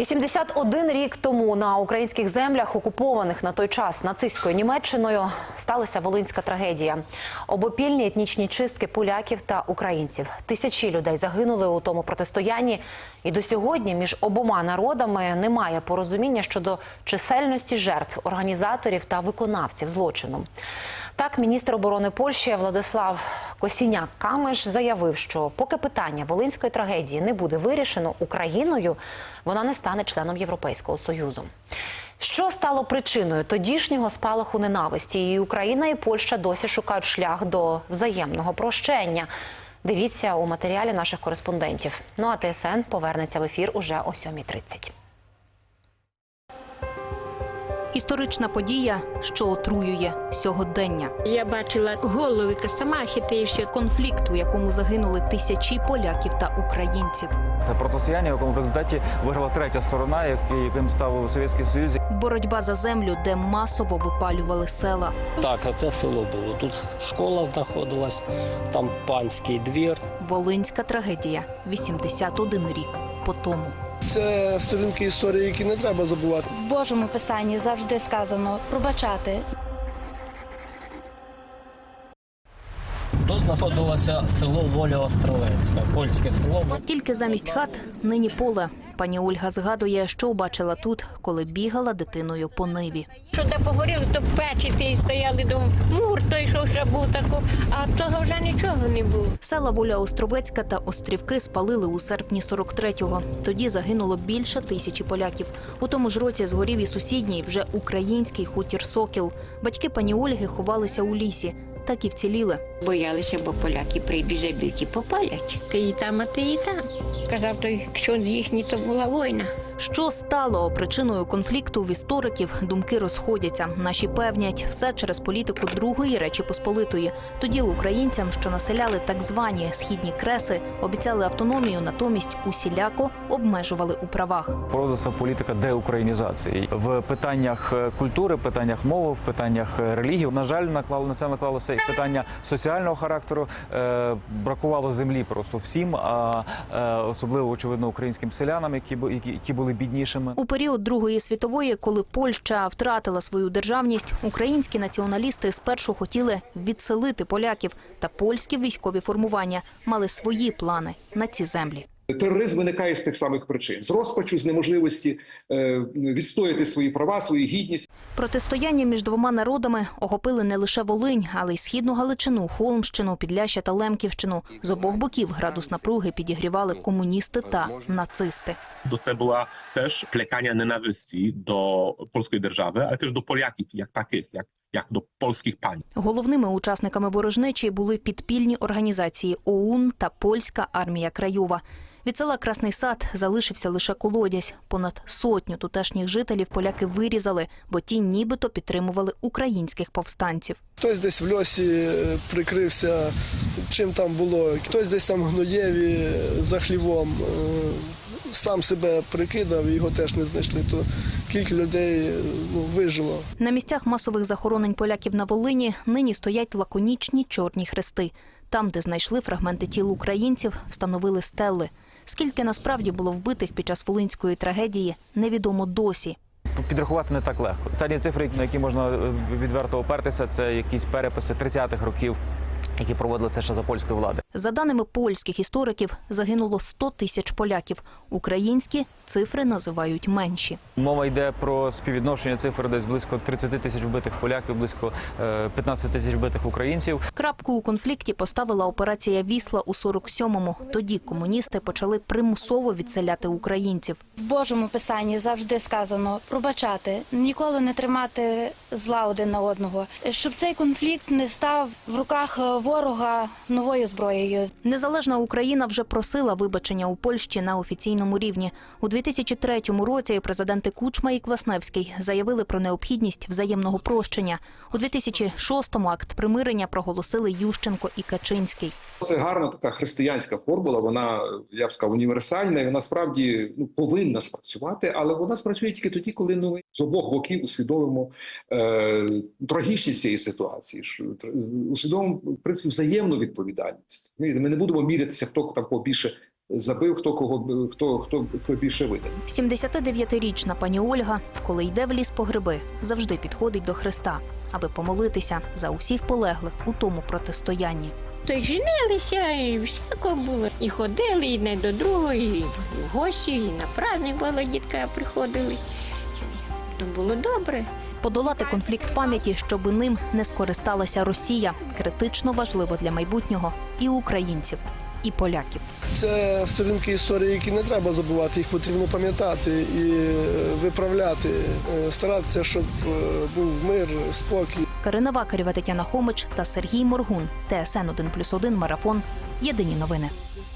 81 рік тому на українських землях, окупованих на той час нацистською Німеччиною, сталася волинська трагедія. Обопільні етнічні чистки поляків та українців. Тисячі людей загинули у тому протистоянні. І до сьогодні між обома народами немає порозуміння щодо чисельності жертв, організаторів та виконавців злочину. Так, міністр оборони Польщі Владислав Косіняк Камеш заявив, що поки питання волинської трагедії не буде вирішено Україною, вона не стане членом Європейського союзу. Що стало причиною тодішнього спалаху ненависті? І Україна і Польща досі шукають шлях до взаємного прощення. Дивіться у матеріалі наших кореспондентів. Ну а ТСН повернеться в ефір уже о 7.30. Історична подія, що отруює сьогодення. Я бачила голови Костомахи, і ще Конфлікт, у якому загинули тисячі поляків та українців. Це протистояння, в якому в результаті виграла третя сторона, як- яким став Совєтський Союз. Боротьба за землю, де масово випалювали села. Так, а це село було. Тут школа знаходилась, там панський двір. Волинська трагедія 81 рік по тому. Це сторінки історії, які не треба забувати. В Божому писанні завжди сказано пробачати. Знаходилося село Воля Островецька, польське село. Тільки замість хат нині поле. Пані Ольга згадує, що бачила тут, коли бігала дитиною по ниві. що де погоріли, то печі ті стояли дома. Мур той, що ще був тако, а того вже нічого не було. Села Воля Островецька та Острівки спалили у серпні 43-го. Тоді загинуло більше тисячі поляків. У тому ж році згорів і сусідній, вже український хутір Сокіл. Батьки пані Ольги ховалися у лісі, так і вціліли. Боялися, бо поляки прийдуть заб'ють і попалять. Ти і там, а ти і там. Казав той, що їхній, то була війна. Що стало причиною конфлікту в істориків? Думки розходяться. Наші певнять все через політику Другої Речі Посполитої. Тоді українцям, що населяли так звані східні креси, обіцяли автономію, натомість усіляко обмежували у правах. Породилася політика деукраїнізації в питаннях е, культури, питаннях мови, в питаннях е, релігії. На жаль, наклало на це наклалося і питання соціального характеру. Е, бракувало землі просто всім, а е, особливо очевидно українським селянам, які які були біднішими. У період Другої світової, коли Польща втратила свою державність, українські націоналісти спершу хотіли відселити поляків, та польські військові формування мали свої плани на ці землі. Тероризм виникає з тих самих причин: з розпачу, з неможливості е, відстояти свої права, свою гідність. Протистояння між двома народами охопили не лише Волинь, але й східну Галичину, Холмщину, Підляща та Лемківщину. З обох боків градус напруги підігрівали комуністи та нацисти. Це була теж плекання ненависті до польської держави, але теж до поляків, як таких, як, як до польських пані. Головними учасниками ворожнечі були підпільні організації ОУН та Польська армія Краєва. Від села Красний Сад залишився лише колодязь. Понад сотню тутешніх жителів поляки вирізали, бо ті нібито підтримували українських повстанців. Хтось десь в льосі е, прикрився, чим там було, хтось десь там в Гноєві е, за хлівом. е, Сам себе прикидав, його теж не знайшли. То кілька людей ну, вижило. На місцях масових захоронень поляків на Волині нині стоять лаконічні чорні хрести. Там, де знайшли фрагменти тіл українців, встановили стели. Скільки насправді було вбитих під час волинської трагедії, невідомо досі. Підрахувати не так легко. Останні цифри, на які можна е, відверто опертися, це якісь переписи 30-х років, які проводили це ще за польської влади. За даними польських істориків, загинуло 100 тисяч поляків. Українські цифри називають менші. Мова йде про співвідношення цифр десь близько 30 тисяч вбитих поляків, близько е, 15 тисяч вбитих українців. Крапку у конфлікті поставила операція Вісла у 47-му. Тоді комуністи почали примусово відселяти українців. В Божому писанні завжди сказано пробачати, ніколи не тримати зла один на одного, щоб цей конфлікт не став в руках е, ворога новою зброєю. Незалежна Україна вже просила вибачення у Польщі на офіційному рівні. У 2003 році президенти Кучма і Квасневський заявили про необхідність взаємного прощення. У 2006-му акт примирення проголосили Ющенко і Качинський. Це гарна така християнська формула. Вона я б сказав, універсальна. і Вона справді ну повинна спрацювати, але вона спрацює тільки тоді, коли ну, з обох боків усвідомимо е, трагічність цієї ситуації. що, тр- Усвідомимо в принципі взаємну відповідальність. Ми ми не будемо мірятися, хто там кого більше забив, хто кого хто, хто, хто більше винен. 79-річна пані Ольга, коли йде в ліс по гриби, завжди підходить до Христа, аби помолитися за усіх полеглих у тому протистоянні. То й женилися, і всяко було. І ходили, і не до другого, і в гості, і на праздник була дітка приходили. То було добре. Подолати конфлікт пам'яті, щоби ним не скористалася Росія, критично важливо для майбутнього і українців, і поляків. Це сторінки історії, які не треба забувати, їх потрібно пам'ятати і е, виправляти, е, старатися, щоб е, був мир, спокій. Карина Вакарєва, Тетяна Хомич та Сергій Моргун. ТСН 1+,1 Марафон. Єдині новини.